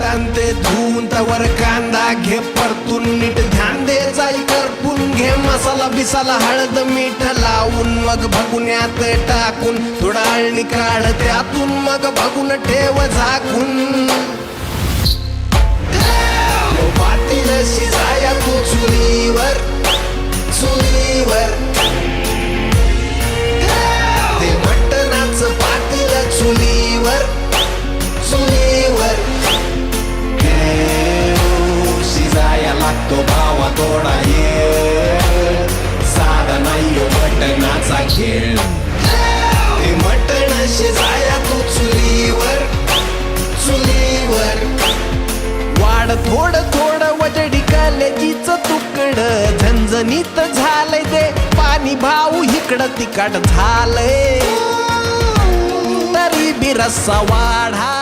वाटाण ते धुवून तवर कांदा घे परतून नीट ध्यान दे जाई करपून. घे मसाला बिसाला हळद मीठ लावून. मग भगुन्यात टाकून थोडा अळणी काढ त्यातून. मग भगून ठेव झाकून. खेळ. ते मटण शिजाया तू चुलीवर चुलीवर. वाढ थोड थोड वजडी कलेजीच तुकड. झणझणीत झालंय ते. पाणी भाऊ इकडं तिकड झालंय. तरी बी रस्सा वाढा.